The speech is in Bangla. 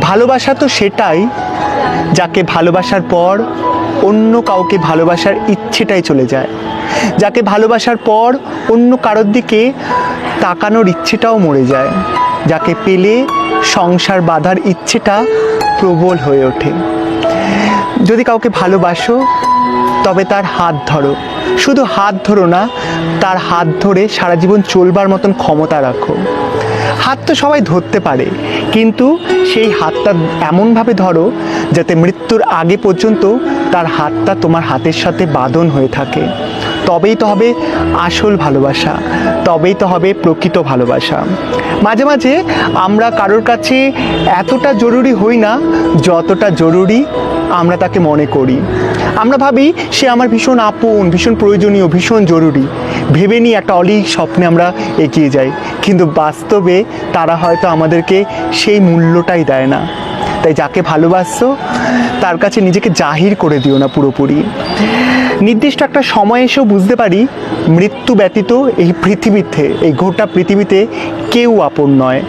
ভালোবাসা তো সেটাই, যাকে ভালোবাসার পর অন্য কাউকে ভালোবাসার ইচ্ছেটাই চলে যায়। যাকে ভালোবাসার পর অন্য কারোর দিকে তাকানোর ইচ্ছেটাও মরে যায়। যাকে পেলে সংসার বাঁধার ইচ্ছেটা প্রবল হয়ে ওঠে। যদি কাউকে ভালোবাসো, তবে তার হাত ধরো। শুধু হাত ধরো না, তার হাত ধরে সারা জীবন চলবার মতন ক্ষমতা রাখো। হাত তো সবাই ধরতে পারে, কিন্তু সেই হাতটা এমনভাবে ধরো যাতে মৃত্যুর আগে পর্যন্ত তার হাতটা তোমার হাতের সাথে বাঁধন হয়ে থাকে। তবেই তো হবে আসল ভালোবাসা, তবেই তো হবে প্রকৃত ভালোবাসা। মাঝে মাঝে আমরা কারোর কাছে এতটা জরুরি হই না, যতটা জরুরি আমরা তাকে মনে করি। আমরা ভাবি সে আমার ভীষণ আপন, ভীষণ প্রয়োজনীয়, ভীষণ জরুরি। ভেবে নিয়ে একটা অলিক স্বপ্নে আমরা এগিয়ে যাই। কিন্তু বাস্তবে তারা হয়তো আমাদেরকে সেই মূল্যটাই দেয় না। তাই যাকে ভালোবাসছো তার কাছে নিজেকে জাহির করে দিও না পুরোপুরি। নির্দিষ্ট একটা সময় এসেও বুঝতে পারি মৃত্যু ব্যতীত এই পৃথিবীতে, এই গোটা পৃথিবীতে কেউ আপন নয়।